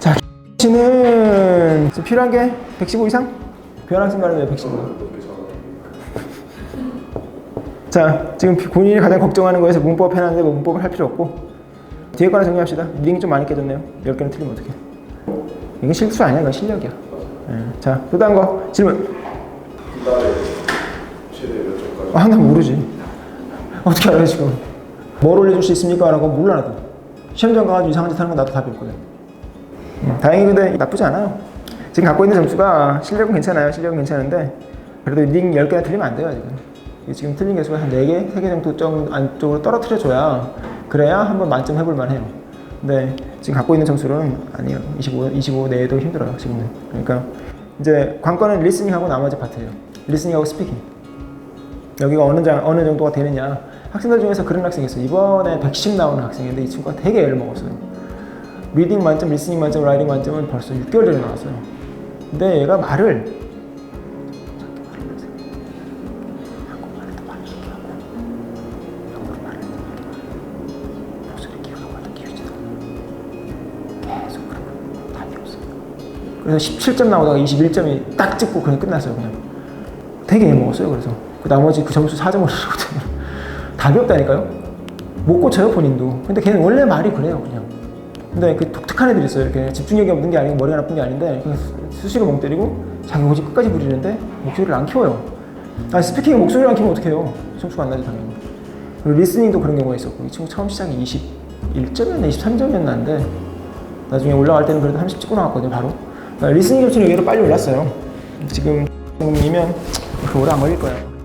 수치는 지금 필요한 게 115 이상? 교환학생 말은 왜 115? 자, 지금 본인이 가장 걱정하는 거에서 문법 해놨는데 뭐 문법을 할 필요 없고 뒤에 거나 정리합시다. 리딩이 좀 많이 깨졌네요. 10개는 틀리면 어떡해. 이건 실수 아니야, 이건 실력이야. 예. 자, 또 다른 거 질문. 아, 나 모르지. 어떻게 알아요, 지금? 뭘 올려줄 수 있습니까? 라고 몰라, 나도. 시험장 가가지고 이상한 짓 하는 건 나도 답이 없거든. 음, 다행히 근데 나쁘지 않아요. 지금 갖고 있는 점수가 실력은 괜찮아요. 실력은 괜찮은데 그래도 리딩 10개나 틀리면 안 돼요, 지금. 지금 틀린 개수가 한 4개, 3개 정도 좀 안쪽으로 떨어뜨려줘야 그래야 한번 만점 해볼 만해요. 근데 지금 갖고 있는 점수는 아니에요. 25, 25 내에도 힘들어요, 지금은. 그러니까 이제 관건은 리스닝하고 나머지 파트예요. 리스닝하고 스피킹. 여기가 어느, 장, 어느 정도가 되느냐. 학생들 중에서 그런 학생이 있어요. 이번에 110 나오는 학생인데 이 친구가 되게 애를 먹었어요. 리딩 만점, 리스닝 만점, 라이딩 만점은 벌써 6개월 전에 나왔어요. 근데 얘가 말을 그래서 17점 나오다가 21점이 딱 찍고 그냥 끝났어요 그냥. 되게 애먹었어요 그래서. 그 나머지 그 점수 4점을 주거든요 답이 없다니까요. 못 고쳐요 본인도. 근데 걔는 원래 말이 그래요 그냥 근데 그 독특한 애들이 있어요. 이렇게 집중력이 없는 게 아니고 머리가 나쁜 게 아닌데 수시로 멍 때리고 자기 고집 끝까지 부리는데 목소리를 안 키워요. 아 스피킹에 목소리를 안 키우면 어떡해요? 점수가 안 나지 당연히. 그리고 리스닝도 그런 경우가 있었고 이 친구 처음 시작이 21점이었나 23점이었나인데 나중에 올라갈 때는 그래도 30 찍고 나왔거든요 바로. 그러니까 리스닝 점수는 의외로 빨리 올랐어요. 지금 님이면 그 오래 안 걸릴 거예요